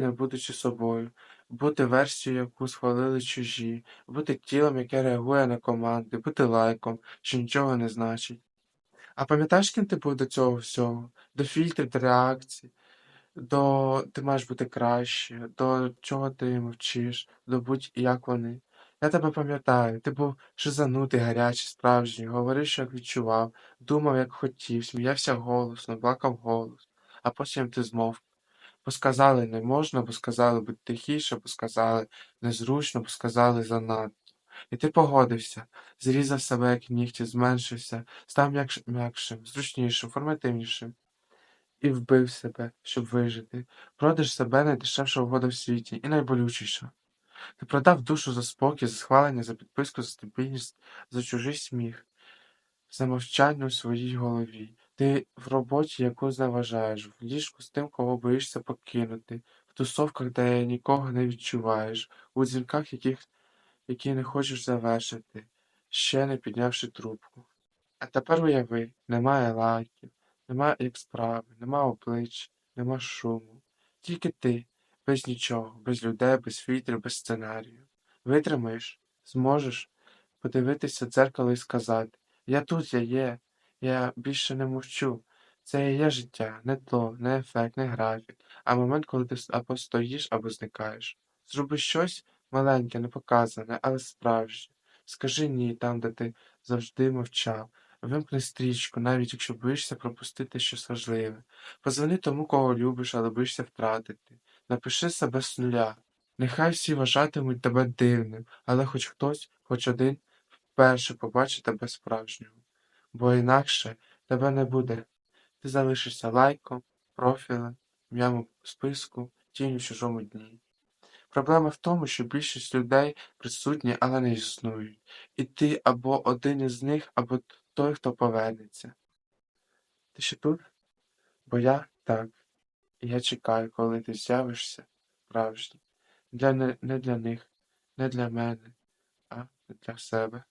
не будучи собою, бути версією, яку схвалили чужі, бути тілом, яке реагує на команди, бути лайком, що нічого не значить. А пам'ятаєш, ким ти був до цього всього? До фільтрів, до реакцій, до ти маєш бути краще, до чого ти мовчиш, до будь-як вони. Я тебе пам'ятаю, ти був шизанутий, гарячий, справжній, говорив, що як відчував, думав, як хотів, сміявся голосно, плакав голос, а потім ти змовк. Бо сказали не можна, бо сказали будь тихіше, бо сказали незручно, бо сказали занадто. І ти погодився, зрізав себе, як нігті, зменшився, став м'якш- м'якшим, зручнішим, формативнішим. І вбив себе, щоб вижити. Продаж себе найдешевша угода в світі і найболючіша. Ти продав душу за спокій, за схвалення, за підписку, за стабільність, за чужий сміх, за мовчання у своїй голові. Ти в роботі, яку зневажаєш, в ліжку з тим, кого боїшся покинути, в тусовках, де нікого не відчуваєш, у дзвінках, яких, які не хочеш завершити, ще не піднявши трубку. А тепер уяви, немає лайків, нема як справи, нема облич, нема шуму. Тільки ти, без нічого, без людей, без фільтрів, без сценарію. Витримаєш, зможеш подивитися в дзеркало і сказати: Я тут, я є, я більше не мовчу. Це і є життя, не тло, не ефект, не графік, а момент, коли ти або стоїш, або зникаєш. Зроби щось маленьке, непоказане, але справжнє. Скажи ні там, де ти завжди мовчав. Вимкни стрічку, навіть якщо боїшся пропустити щось важливе. Позвони тому, кого любиш, але боїшся втратити. Напиши себе з нуля. Нехай всі вважатимуть тебе дивним, але хоч хтось, хоч один, вперше побачить тебе справжнього. Бо інакше тебе не буде. Ти залишишся лайком, профілем, ім'ям у списку, тінь у чужому дні. Проблема в тому, що більшість людей присутні, але не існують. І ти або один із них, або той, хто повернеться. Ти ще тут? Бо я так. І я чекаю, коли ти з'явишся справжній. Для, не, не для них, не для мене, а для себе.